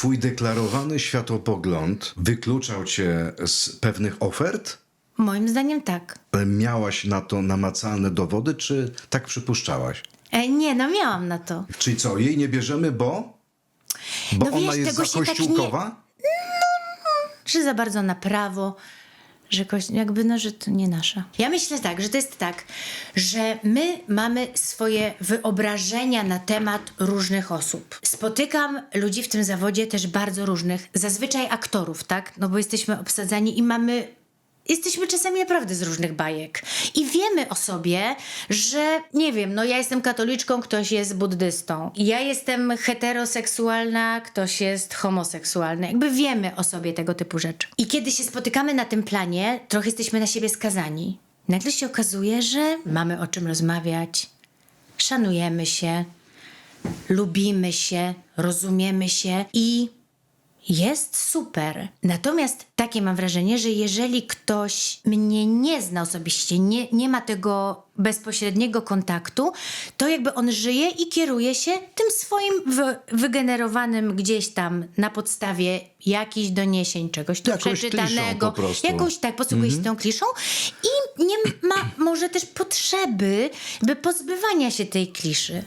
twój deklarowany światopogląd wykluczał cię z pewnych ofert? Moim zdaniem tak. Ale Miałaś na to namacalne dowody, czy tak przypuszczałaś? E, nie, no miałam na to. Czyli co, jej nie bierzemy, bo? Bo No ona wiesz, jest tego za się tak nie- kościółkowa? Że za bardzo na prawo, że jakby, no, że to nie nasza. Ja myślę tak, że to jest tak, że my mamy swoje wyobrażenia na temat różnych osób. Spotykam ludzi w tym zawodzie też bardzo różnych, zazwyczaj aktorów, tak? No bo jesteśmy obsadzani i mamy Jesteśmy czasami naprawdę z różnych bajek. I wiemy o sobie, że nie wiem, no ja jestem katoliczką, ktoś jest buddystą. Ja jestem heteroseksualna, ktoś jest homoseksualny. Jakby wiemy o sobie tego typu rzeczy. I kiedy się spotykamy na tym planie, trochę jesteśmy na siebie skazani. Nagle się okazuje, że mamy o czym rozmawiać, szanujemy się, lubimy się, rozumiemy się i jest super. Natomiast takie mam wrażenie, że jeżeli ktoś mnie nie zna osobiście, nie, nie ma tego bezpośredniego kontaktu, to jakby on żyje i kieruje się tym swoim wy, wygenerowanym gdzieś tam na podstawie jakichś doniesień, czegoś tu Jakąś przeczytanego. Jakąś tak, posługuje się tą kliszą i nie ma może też potrzeby by pozbywania się tej kliszy.